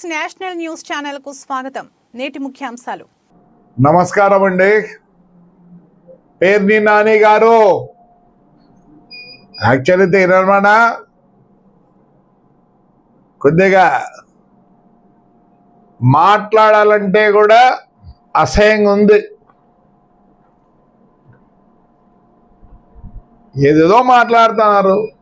Six national news ఛానల్కు స్వాగతం. నేటి ముఖ్యాంశాలు. నమస్కారం అండి. పేర్ని నాని గారు. యాక్చువల్లీ తీరమణ కొద్దిగా మాట్లాడాలంటే కూడా అసహ్యంగా ఉంది. ఏదేదో మాట్లాడుతున్నారు.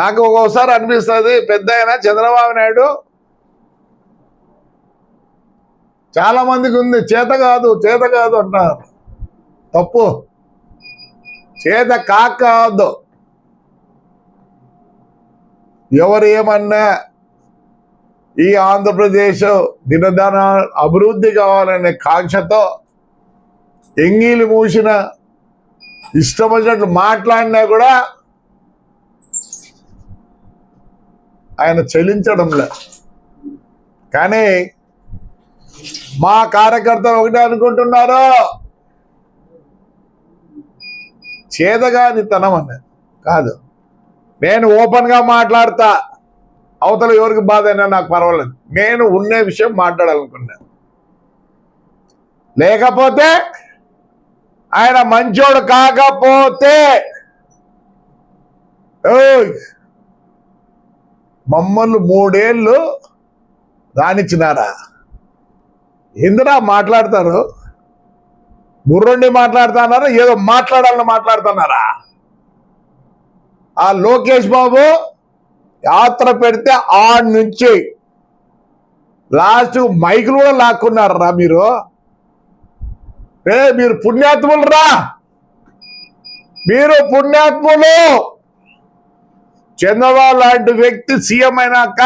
నాకు ఒక్కోసారి అనిపిస్తుంది పెద్ద చంద్రబాబు నాయుడు. చాలా మందికి ఉంది చేత కాదు చేత కాదు అంటారు. తప్పు. చేత కాక కాదు ఎవరు ఏమన్నా ఈ ఆంధ్రప్రదేశ్ దినదన అభివృద్ధి కావాలనే కాంక్షతో ఎంగిలి మూసిన ఇష్టం వచ్చినట్లు మాట్లాడినా కూడా ఆయన చెల్లించడంలే. కానీ మా కార్యకర్తలు ఒకటే అనుకుంటున్నారు? చేదగాని తనం అన్నది కాదు. నేను ఓపెన్గా మాట్లాడతా. అవతల ఎవరికి బాధ అయినా నాకు పర్వాలేదు. నేను ఉండే విషయం మాట్లాడాలనుకున్నాను లేకపోతే ఆయన మంచోడు కాకపోతే మమ్మల్ని మూడేళ్ళు రానిచ్చినారా ఎందురా మాట్లాడతారు? బుర్రుండి మాట్లాడుతున్నారా? ఏదో మాట్లాడాలని మాట్లాడుతున్నారా? ఆ లోకేష్ బాబు యాత్ర పెడితే ఆ నుంచి లాస్ట్ మైకులు కూడా లాక్కున్నారా మీరు? ఏ మీరు పుణ్యాత్ములు రా! మీరు పుణ్యాత్ములు! చంద్రబాబు లాంటి వ్యక్తి సీఎం అయినాక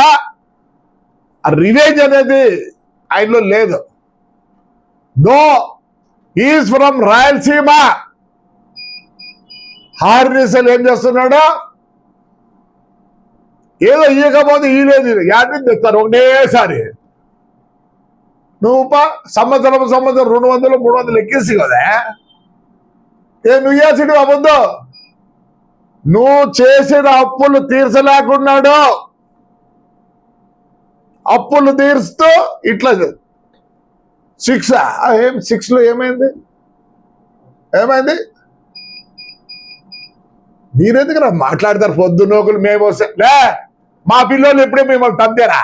రివేంజ్ అనేది ఆయనలో లేదు. Though is from Rayalaseema. హార్నిసల్ ఏం చేస్తున్నాడు? ఏదో ఇయ్యకపోతే ఇయ్యలేదు యాడ్ని తెస్తారు? ఒకటేసారి నువ్వు పా సంవత్సరం సంవత్సరం రెండు వందలు మూడు వందలు ఎక్కేసి కదా? ఏ నువ్వు చేసిడు అబద్ధం నువ్వు చేసిన అప్పులు తీర్చలేకున్నాడు. అప్పులు తీరుస్తూ ఇట్లా సిక్స్ ఏం సిక్స్లో ఏమైంది? ఏమైంది? మీరెందుకు రా మాట్లాడతారు పొద్దున్న మేము వస్తే లే మా పిల్లలు ఎప్పుడే మిమ్మల్ని తంతేరా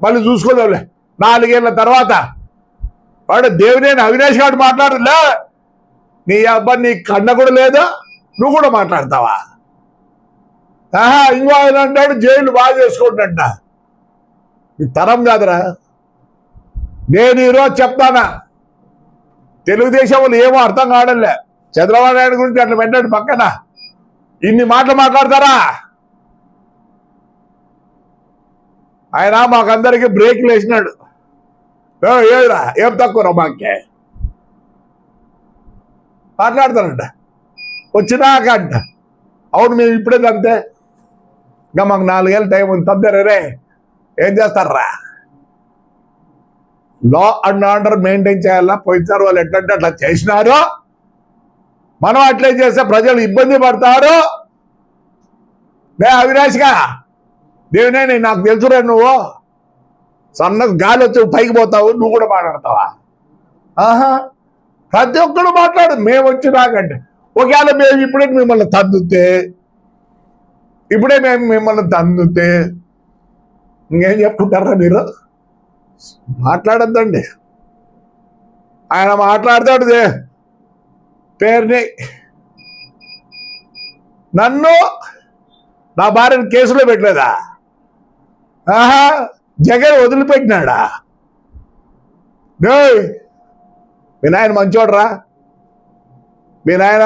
మళ్ళీ చూసుకోలేవులే నాలుగేళ్ళ తర్వాత. వాడు దేవినేని అవినాష్ గారు మాట్లాడలే నీ అబ్బాయి నీ కన్న కూడా లేదా? నువ్వు కూడా మాట్లాడతావా? ఆహా ఇంకో ఆయన అంటాడు జైలు బాగా చేసుకుంటంట ఈ తరం కాదురా. నేను ఈరోజు చెప్తానా. తెలుగుదేశం వాళ్ళు ఏమో అర్థం కావడంలే. చంద్రబాబు నాయుడు గురించి అట్లా పెట్టండి పక్కన. ఇన్ని మాటలు మాట్లాడతారా? ఆయన మాకందరికీ బ్రేక్లు వేసినాడు ఏదురా ఏదిరా? ఏం తక్కువ మాకే? మాట్లాడతారంట వచ్చినాక అంట. అవును మేము ఇప్పుడే అంతే. ఇంకా మాకు నాలుగేళ్ళు టైం ఉంది తద్దరే ఏం చేస్తారా లా అండ్ ఆర్డర్ మెయింటైన్ చేయాలా? పోయినసారి వాళ్ళు ఎట్లంటే అట్లా చేసినారు? మనం అట్లే చేస్తే ప్రజలు ఇబ్బంది పడతారు. నే అవినాష్గా దేవునే నాకు తెలుసురా నువ్వు. సన్న గాలి వచ్చి పైకి పోతావు నువ్వు కూడా మాట్లాడతావా? ఆహా ప్రతి ఒక్కరు మాట్లాడు మేము వచ్చినాకంటే ఒకవేళ మేము ఇప్పుడే మిమ్మల్ని తద్దుతే ఇప్పుడే మేము మిమ్మల్ని తన్నుతే ఇంకేం చెప్పుకుంటారా మీరు? మాట్లాడద్దండి. ఆయన మాట్లాడతాడు పేరుని. నన్ను నా భార్యను కేసులో పెట్టలేదా? ఆహా జగన్ వదిలిపెట్టినాడా? మీ నాయన మంచోడరా. మీ నాయన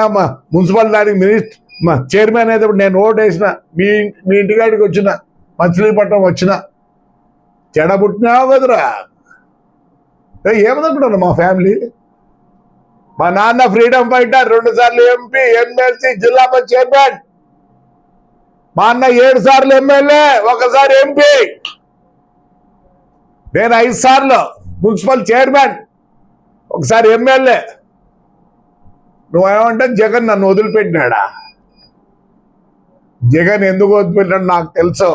మున్సిపల్ దానికి మినిస్టర్ మా చైర్మన్ అయితే నేను ఓటు వేసిన మీ మీ ఇంటికాడికి వచ్చిన మచిలీపట్నం వచ్చిన చెడ కదరా ఏ, ఏమనుకుంటున్నా మా ఫ్యామిలీ? మా నాన్న ఫ్రీడమ్ ఫైటర్ రెండు సార్లు ఎంపీ ఎమ్మెల్సీ జిల్లా చైర్మన్. మా అన్న ఏడు సార్లు ఎమ్మెల్యే ఒకసారి ఎంపీ. నేను ఐదు సార్లు మున్సిపల్ చైర్మన్ ఒకసారి ఎమ్మెల్యే. నువ్వేమంటే జగన్ నన్ను వదిలిపెట్టినాడా? జగన్ ఎందుకు వదిలిపెట్టాడు నాకు తెలుసు.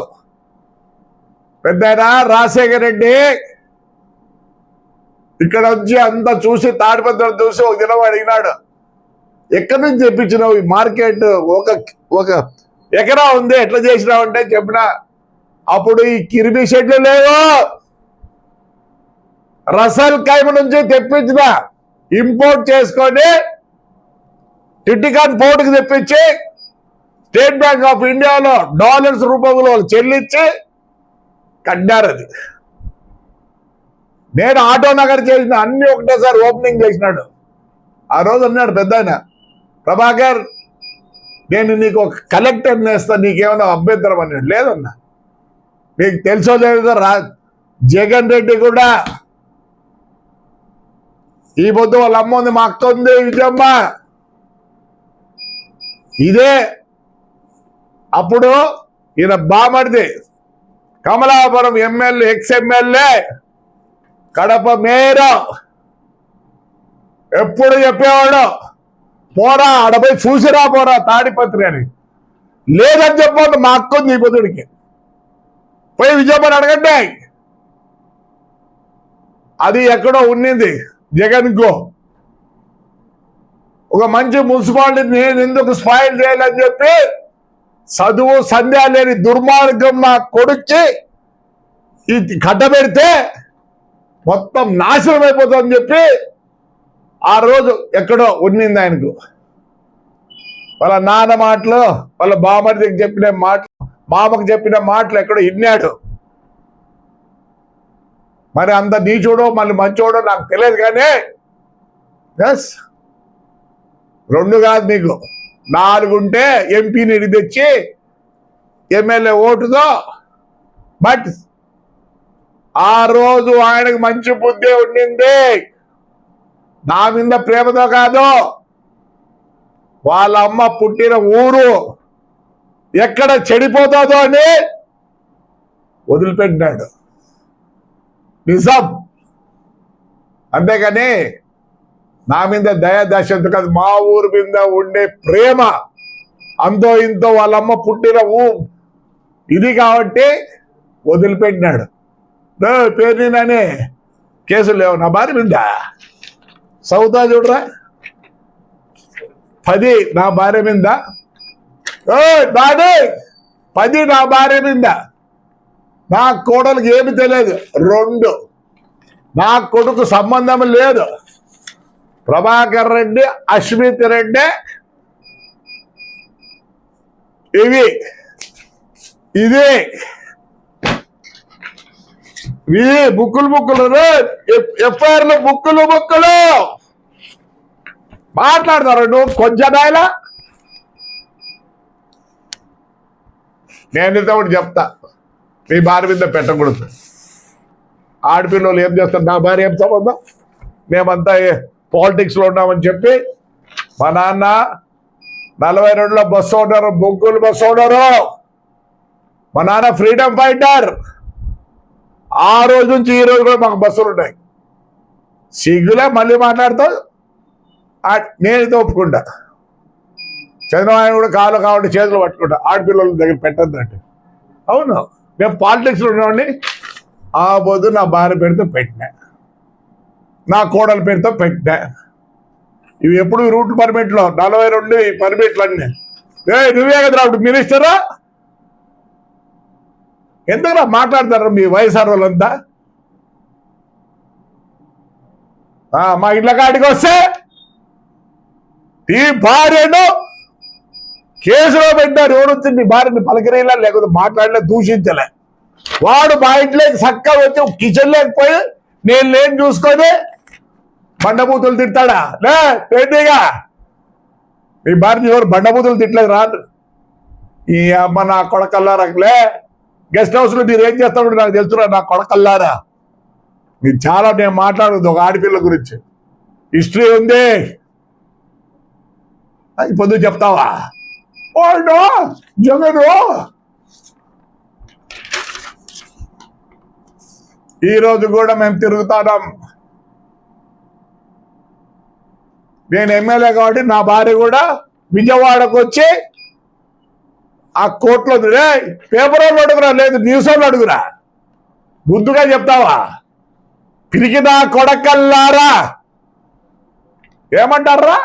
పెద్ద రాజశేఖర రెడ్డి ఇక్కడ వచ్చి అంతా చూసి తాడిపత్రం చూసి ఒక దినం అడిగినాడు ఎక్కడి నుంచి తెప్పించినావు ఈ మార్కెట్? ఒక ఒక ఎకరా ఉంది ఎట్లా చేసినావు అంటే చెప్పిన అప్పుడు ఈ కిరిమి షెడ్లు లేవు. రసల్ కైమ నుంచి తెప్పించిన ఇంపోర్ట్ చేసుకొని టిటికాన్ పోర్టుకి తెప్పించి స్టేట్ బ్యాంక్ ఆఫ్ ఇండియాలో డాలర్స్ రూపంలో చెల్లించి కట్టారు అది. నేను ఆటో నగర్ చేసిన అన్ని ఒకటేసారి ఓపెనింగ్ చేసినాడు. ఆ రోజు అన్నాడు పెద్ద ఆయన ప్రభాకర్ నేను నీకు ఒక కలెక్టర్ నేస్తా నీకేమైనా అభ్యంతరం అన్నాడు లేదన్నా. మీకు తెలుసో లేదో రా జగన్ రెడ్డి కూడా ఈ పొద్దు వాళ్ళ అమ్మ ఉంది మా అక్క ఉంది విజయమ్మ. ఇదే అప్పుడు ఈయన బామడిది. Kamalapuram MLA ex MLA Kadapa mayor. ఎప్పుడు చెప్పేవాడు? పోరా ఆడపోయి చూసిరా పోరా తాడిపత్రి అని. లేదని చెప్పండి మా అక్క ఉంది ఈ పొద్దుడికి పోయి విజయపడి అడగండి. అది ఎక్కడో ఉన్నింది జగన్ గో ఒక మంచి మున్సిపాలిటీ నేను ఎందుకు స్పాయిల్ చేయాలని చెప్పి చదువు సంధ్య లేని దుర్మార్గం నా కొడుక్కి ఇది కట్టబెడితే మొత్తం నాశనం అయిపోతుందని చెప్పి ఆ రోజు ఎక్కడో ఉన్నింది ఆయనకు. వాళ్ళ నాన్న మాటలు వాళ్ళ బామర్దికి చెప్పిన మాటలు మామకు చెప్పిన మాటలు ఎక్కడో విన్నాడు మరి అంత నీచుడో మళ్ళీ మంచోడో నాకు తెలియదు కానీ ఎస్ రెండు కాదు మీకు. నాలుగుంటే ఎంపీని తెచ్చి ఎమ్మెల్యే ఓటుతో బట్ ఆ రోజు ఆయనకు మంచి బుద్ధి ఉండింది. నా మీద ప్రేమతో కాదు. వాళ్ళ అమ్మ పుట్టిన ఊరు ఎక్కడ చెడిపోతుందో అని వదిలిపెట్టినాడు. నిజం. అంతేకాని నా మీద దయ దశంత కాదు మా ఊరు మీద ఉండే ప్రేమ అంతో ఇంతో వాళ్ళమ్మ పుట్టిన ఊ ఇది కాబట్టి వదిలిపెట్టినాడు. "దో, పేరు నేనని కేసులు లేవు నా భార్య మీద. సౌదా చూడరా? పది నా భార్య మీద. ఓ పది నా భార్య మీద. నా కోడలకు ఏమి తెలియదు. రెండు. నా కొడుకు సంబంధం లేదు. ప్రభాకర్ రెడ్డి అశ్మిత్ రెడ్డి. ఇవి. ఇది. ఇవి బుక్కులు బుక్కులు ఎఫ్ఐఆర్లు బుక్కులు బుక్కులు మాట్లాడతారు నువ్వు? కొంచెం నాయలా నేను ఇంత ఒకటి చెప్తా. మీ భార్య మీద పెట్టకూడదు. ఆడపిల్లలు ఏం చేస్తారు? నా భార్య ఏం సంబంధం? మేమంతా పాలిటిక్స్లో ఉన్నామని చెప్పి మా నాన్న నలభై రెండులో బస్సు ఓనరు బొగ్గులు బస్సు ఓనరు. మా నాన్న ఫ్రీడమ్ ఫైటర్. ఆ రోజు నుంచి ఈ రోజు కూడా మాకు బస్సులు ఉన్నాయి. సిగ్గులే మళ్ళీ మాట్లాడుతూ నేను నేనైతే ఒప్పుకుంటా. చంద్రబాబు కూడా కాలు కావాలంటే చేతులు పట్టుకుంటా. ఆడపిల్లల దగ్గర పెట్టద్దు అంటే. అవును. మేము పాలిటిక్స్లో ఉన్నామండి ఆ పొద్దు నా భార్య పేరుతో పెట్టినా. నా కోడల పేరుతో పెట్టా. ఇవి ఎప్పుడు రూట్ పర్మిట్లో? నలభై రెండు ఈ పర్మిట్లు అన్నీ ఏ నువ్వే కదా అప్పుడు మినిస్టరా? ఎందుకురా మాట్లాడతారు మీ వైఎస్ఆర్ వాళ్ళంతా? ఆ, మా ఇళ్ళ కాడికి వస్తే ఈ భార్యను కేసులో పెట్టారు. ఎవరు వచ్చింది భార్యని పలకరేలా లేకపోతే మాట్లాడలే దూషించలే. వాడు మా ఇంట్లోకి చక్కగా వచ్చి కిచెన్ లేకపోయి నేను లేని చూసుకొని బండబూతులు తిడతాడా? లే పెద్దగా మీ భార్య ఎవరు బండబూతులు తిట్టలేదు రాదు ఈ అమ్మ నా కొడకల్లారలే గెస్ట్ హౌస్లో మీరు ఏం చేస్తాడు నాకు తెలుసురా నా కొడకల్లారా. మీరు చాలా నేను మాట్లాడదు ఒక ఆడపిల్ల గురించి. హిస్టరీ ఉంది. అది పొద్దు చెప్తావా? ఓడో జగను ఈ కూడా మేము తిరుగుతాం నేను ఎమ్మెల్యే కాబట్టి నా భార్య కూడా విజయవాడకు వచ్చి ఆ కోర్టులో రే పేపర్ వాళ్ళు అడుగురా లేదు న్యూస్ వాళ్ళు అడుగురా. ముద్దుగా చెప్తావా? పిరికినా కొడకల్లారా? ఏమంటారా?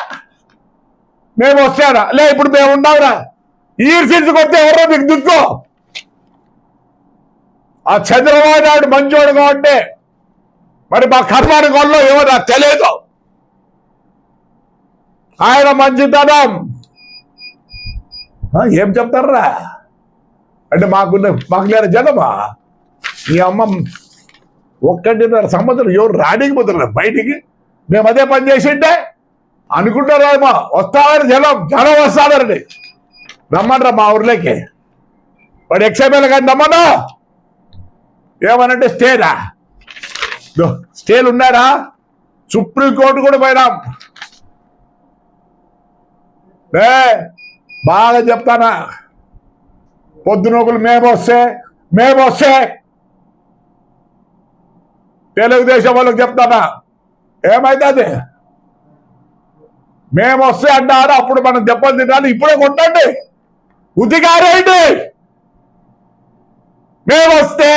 మేము వస్తారా? లే ఇప్పుడు మేము ఉండవురా ఈ వస్తే ఎవరో మీకు దిక్కు ఆ చంద్రబాబు నాయుడు మంచోడు కాబట్టి మరి మా కర్ణాటక వాళ్ళు ఏమో నాకు తెలియదు. ఆయన మంచితనం ఏం చెప్తారా? అంటే మాకున్న మాకు లేని జనమా? మీ అమ్మ ఒక్కటిన్నర సంవత్సరం ఎవరు రానికపోతున్నారు బయటికి? మేము అదే పని చేసింటే అనుకుంటారేమో. వస్తామని జనం జనం వస్తారండి రమ్మంటారా మా ఊర్లోకి? వాడు ఎక్స్ఎంఎల్ కానీ రమ్మను ఏమనంటే స్టేనా? స్టేలు ఉన్నారా సుప్రీంకోర్టు కూడా పోయినాం. ఏ బాగా చెప్తానా? పొద్దునొకలు మేమొస్తే మేమొస్తే తెలుగుదేశం వాళ్ళకి చెప్తానా? ఏమైతుంది? మేము వస్తే అంటారు అప్పుడు మనం దెబ్బలు తినాలి ఇప్పుడే కొట్టండి. ఉతికారేంటి? మేము వస్తే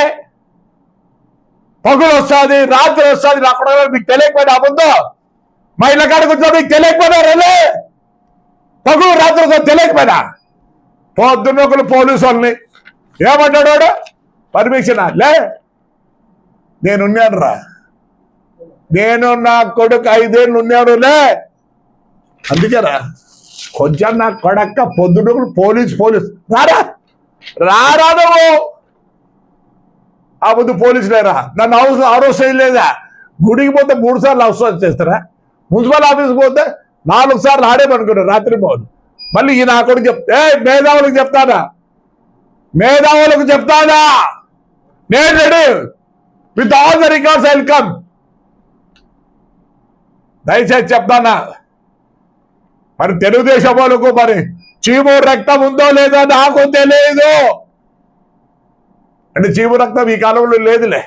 పగులు వస్తుంది రాత్రి వస్తుంది నాకు మీకు తెలియకపోయినా అబద్ధం. మా ఇళ్ళ కాడ కూర్చో మీకు తెలియకపోయినా రేలే పగులు రాత్రులతో తెలియకపోయినా పొద్దున్న ఒకరు పోలీసు వాళ్ళని ఏమంటాడు వాడు? పర్మిషన్ లే నేనున్నాను రా నేను నా కొడుకు ఐదేళ్ళు ఉన్నాను లే. అందుకేరా కొంచెం నా కొడక్క పొద్దున పోలీస్ పోలీస్. రారా రారా నువ్వు? ఆ ముందు పోలీసు లేరా నన్ను హౌస్ అవసరం చేయలేదా గుడికి పోతే మూడు సార్లు అవసరం చేస్తారా? మున్సిపల్ ఆఫీస్కి పోతే నాలుగు సార్లు ఆడేమనుకున్నాడు రాత్రి పౌలు మళ్ళీ ఈ నా కొడుకు చెప్తే మేధావులకు చెప్తానా? మేధావులకు చెప్తానా? నేను ready. With all the records welcome దయచేసి చెప్తానా? మరి తెలుగుదేశం వాళ్ళకు మరి చీము రక్తం ఉందో లేదో నాకు తెలియదు అంటే చీము రక్తం ఈ కాలంలో లేదులే.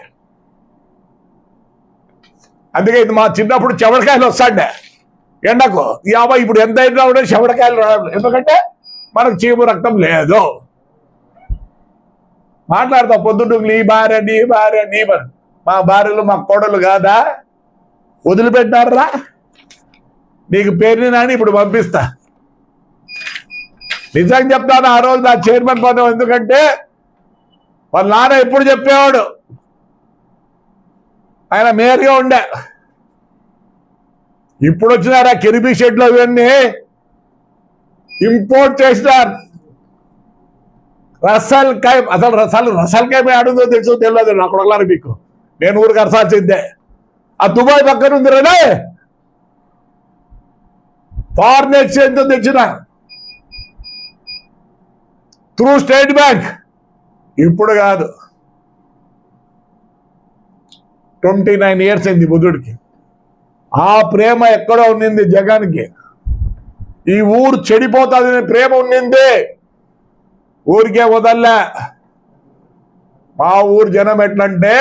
అందుకే ఇది మా చిన్నప్పుడు చెవరికాయలు వస్తాడే. ఎండకు. యాభై ఇప్పుడు ఎంత అయినా కూడా చెవడకాయలు రావడం ఎందుకంటే మనకు చీము రక్తం లేదు. మాట్లాడతా పొద్దున్న నీ భార్య నీ భార్య నీ భార్య. మా భార్యలు మా కోడలు కాదా? వదిలిపెట్టారా? నీకు పేరుని నాని ఇప్పుడు పంపిస్తా. నిజంగా చెప్తాను ఆ రోజు నా చైర్మన్ పదం ఎందుకంటే వాళ్ళ నాన్న ఎప్పుడు చెప్పేవాడు? ఆయన మేయర్గా ఉండే. ఇప్పుడు వచ్చినారా కిరిబి షెడ్లు అవన్నీ? ఇంపోర్ట్ చేసినారు. రసల్ కాయ అసలు రసాలు రసల్ కాయ ఆడుందో తెలుసు తెలియదు నా కొడగలారు మీకు. నేను ఊరికి అరసాల్సిందే ఆ దుబాయ్ పక్కన ఉంది రే ఫారిన్ ఎక్స్చేంజ్ తెచ్చిన. త్రూ స్టేట్ బ్యాంక్ ఇప్పుడు కాదు. ట్వంటీ నైన్ ఇయర్స్ అయింది బుద్ధుడికి. ఆ ప్రేమ ఎక్కడో ఉన్నింది జగన్కి. ఈ ఊరు చెడిపోతుంది ప్రేమ ఉన్నింది. ఊరికే వదల్లా. మా ఊరు జనం ఎట్లంటే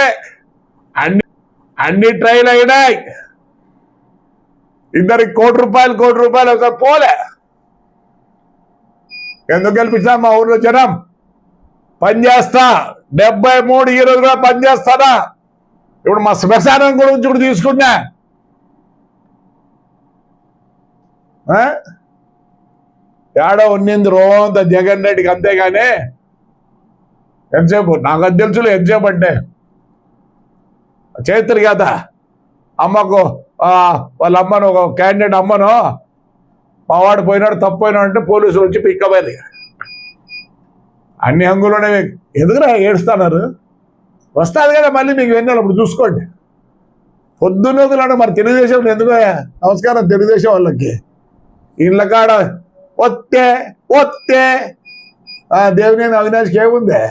అన్ని అన్ని ట్రైన్ అయినాయి. ఇద్దరికి కోటి రూపాయలు కోటి రూపాయలు ఒకసారి పోలే. ఎందుకు గెలిపించా మా ఊర్లో జనం? పని చేస్తా. డెబ్బై మూడు ఈ రోజు కూడా పనిచేస్తానా ఇప్పుడు మా శ్మశానం గురించి కూడా తీసుకున్నా ఆ? ఏడో ఉన్నింది రోంత జగన్ రెడ్డికి అంతేగాని ఎంతసేపు? నాకు అది తెలుసులే ఎంతసేపు అంటే? చేస్తారు కదా? అమ్మకు వాళ్ళ అమ్మను ఒక క్యాండిడేట్ అమ్మను మావాడు పోయినాడు తప్పు పోయినాడు అంటే పోలీసులు వచ్చి పిక్కబోయారు అన్ని హంగులోనే ఎందుకురా ఏడుస్తున్నారు? వస్తుంది కదా మళ్ళీ మీకు వెన్నెల అప్పుడు చూసుకోండి. పొద్దున్నోకులాడు మరి తెలుగుదేశం ఎందుకు నమస్కారం తెలుగుదేశం వాళ్ళకి. ఇళ్ళ కాడ ఒత్తే ఒత్తే. ఆ దేవినేని అవినాష్కి ఏముంది?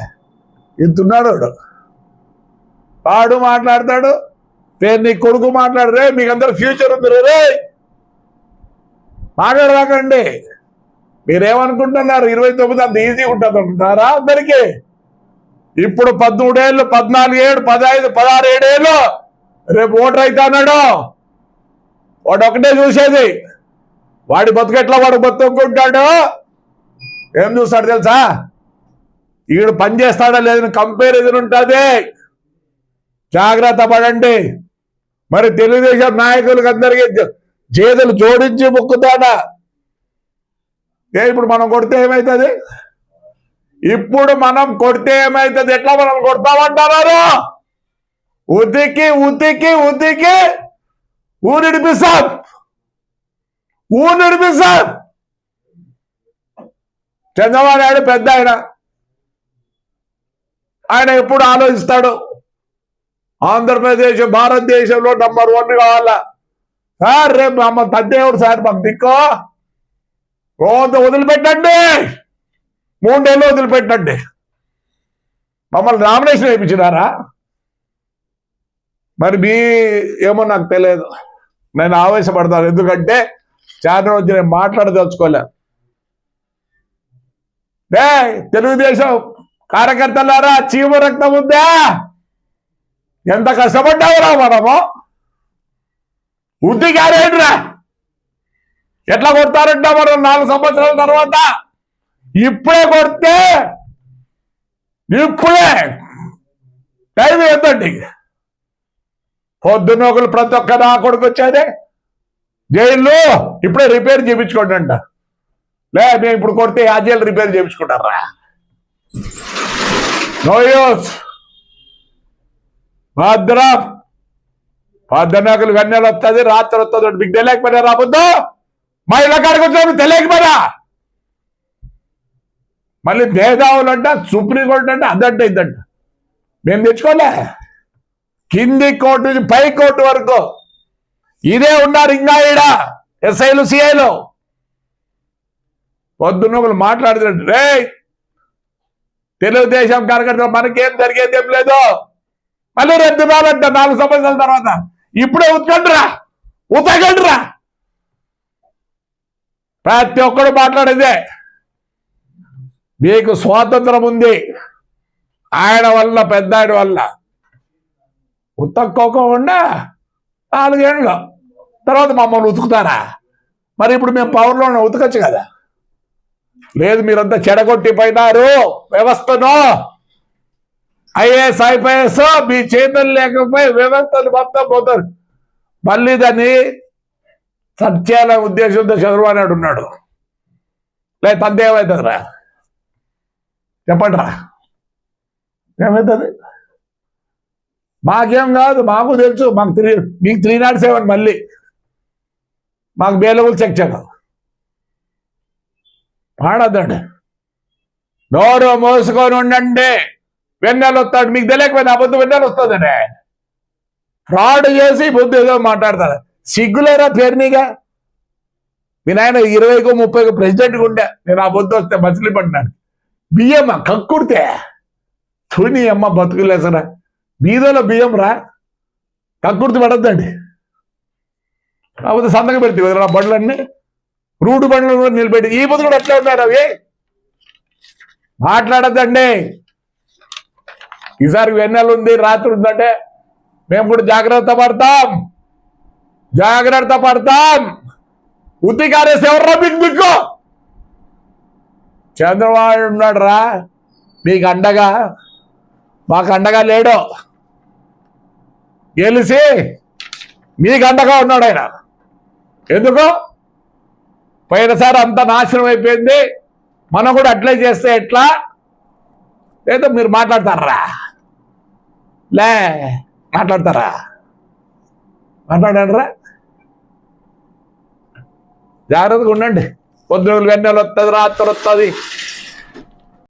ఇంతున్నాడు వాడు. వాడు మాట్లాడతాడు పేరు నీ కొడుకు మాట్లాడరే మీకు అందరు ఫ్యూచర్ ఉంది. రే మాట్లాడరాకండి మీరేమనుకుంటున్నారు? ఇరవై తొమ్మిది అంత ఈజీ ఉంటుంది అంటున్నారా అందరికీ? ఇప్పుడు పదమూడేళ్ళు పద్నాలుగు ఏడు పదహైదు పదహారు ఏడేళ్ళు. రేపు ఓటర్ అవుతా అన్నాడు. వాడు ఒకటే చూసేది. వాడి బతుకెట్లా వాడు బతుకుంటాడు? ఏం చూస్తాడు తెలుసా? ఈడు పని చేస్తాడా లేదని కంపారిజన్ ఉంటుంది. జాగ్రత్త పడండి. మరి తెలుగుదేశం నాయకులకు అందరికీ జ- చేతులు జోడించి మొక్కుతాడా? ఏ ఇప్పుడు మనం కొడితే ఏమవుతుంది ఇప్పుడు మనం కొడితే ఏమవుతుంది ఎట్లా మనం కొడతామంటారు? ఉతికి ఉతికి ఉతికి ఊరిడిపిస్తాం ఊరిడిపిస్తాం చంద్రబాబు నాయుడు పెద్ద ఆయన. ఆయన ఎప్పుడు ఆలోచిస్తాడు? ఆంధ్రప్రదేశ్ భారతదేశంలో నంబర్ వన్ కావాలా? సార్ రేపు అమ్మ తద్దేవుడు సార్ మాకు దిక్కో రోజు వదిలిపెట్టండి. మూడేళ్ళు వదిలిపెట్టండి. మమ్మల్ని నామినేషన్ వేయించినారా? మరి మీ ఏమో నాకు తెలియదు. నేను ఆవేశపడతాను. ఎందుకంటే చాలా రోజు నేను మాట్లాడదలుచుకోలే. డే తెలుగుదేశం కార్యకర్తలారా చీమ రక్తం ఉందా? ఎంత కష్టపడ్డావురా మనము? ఉద్ది కారేంట్రా ఎట్లా కొడతారంట మనం నాలుగు సంవత్సరాల తర్వాత? ఇప్పుడే కొడితే ఇప్పుడే. టైం ఎంతండి? పొద్దున్న ఒకరు ప్రతి ఒక్క నా కొడుకు వచ్చేదే జైల్లో ఇప్పుడే రిపేర్ చేయించుకోండి అంట లే మేము ఇప్పుడు కొడితే ఆ జైలు రిపేర్ చేయించుకుంటారా? నోయోస్ భద్ర. భద్రనాకులు గన్నెలు వస్తుంది రాత్రి వస్తుంది మీకు తెలియకపోయినా రాబోద్దు? మా ఇళ్ళ కాడికి వచ్చిన తెలియకపోయినా? మళ్ళీ మేధావులు అంట సుప్రీంకోర్టు అంటే అదంట ఇదంట. మేము తెచ్చుకోలే. కింది కోర్టు నుంచి పై కోర్టు వరకు ఇదే ఉన్నారు ఇంకా ఈడ ఎస్ఐలు సిఐలు. పొద్దున్న ఒకరు మాట్లాడుతున్నాడు రే తెలుగుదేశం కార్యకర్తలు మనకేం జరిగేది ఏం లేదు. మళ్ళీ రేపు దినాలంట నాలుగు సంవత్సరాల తర్వాత. ఇప్పుడే ఉతకండిరా ఉతకండిరా. ప్రతి ఒక్కడు మాట్లాడేదే. మీకు స్వాతంత్రం ఉంది. ఆయన వల్ల పెద్ద ఆయన వల్ల. ఉత్తక్కోకుండా నాలుగేళ్ళు తర్వాత మమ్మల్ని ఉతుకుతారా? మరి ఇప్పుడు మేము పవర్లోనే ఉతకచ్చు కదా. లేదు మీరంతా చెడగొట్టిపోయినారు. వ్యవస్థను. ఐఏఎస్ ఐపీఎస్ మీ చేతులు లేకపోయి వ్యవస్థలు మొత్తం పోతారు. మళ్ళీ దాన్ని సత్యాల ఉద్దేశంతో చంద్రబాబు నాయుడు ఉన్నాడు. లే తందేమవుతుందిరా చెప్పండి రా ఏమవుతుంది మాకేం కాదు మాకు తెలుసు మాకు త్రీ మీకు త్రీ నాట్ సెవెన్ మళ్ళీ. మాకు బేలబుల్ సెక్షన్ పాడద్దండి. నోరు మోసుకొని ఉండండి. వెన్నెలు వస్తాడు మీకు తెలియకపోయినా అబద్ధం వెన్నెలు వస్తుందండి ఫ్రాడ్ చేసి బుద్ధి ఏదో మాట్లాడతాడు. సిగ్గులేరా పేరునిగా మీ నాయన ఇరవైకు ముప్పైకు ప్రెసిడెంట్గా ఉండే. నేను ఆ బుద్ధి వస్తే మచిలీపట్టినాను బియ్యం కక్కుడితే. తుని అమ్మ బతుకులేసరా. మీదోలో బియ్యం రా. కక్కుర్తి పడద్దండి. కాకపోతే సంతకం పెడితే కదా బండ్లన్నీ? రూడు బండ్లు కూడా నిలబెట్టి ఈ పొద్దు కూడా ఎట్లా ఉన్నారు అవి? మాట్లాడద్దండి. ఈసారి వెన్నెల ఉంది రాత్రి ఉందంటే మేము కూడా జాగ్రత్త పడతాం. జాగ్రత్త పడతాం. ఉత్తి కారేసి ఎవర్రా మీకు దిక్కు చంద్రబాబు ఉన్నాడు రా మీకు అండగా? మాకు అండగా లేడు. గెలిచి మీకు అండగా ఉన్నాడు ఆయన. ఎందుకు? పోయినసారి అంత నాశనం అయిపోయింది. మనం కూడా అట్లే చేస్తే ఎట్లా? ఏదో మీరు మాట్లాడతారా? లే మాట్లాడతారా? మాట్లాడారా జాగ్రత్తగా ఉండండి. పొద్దున వెన్నెలు వస్తుంది రాత్రి వస్తుంది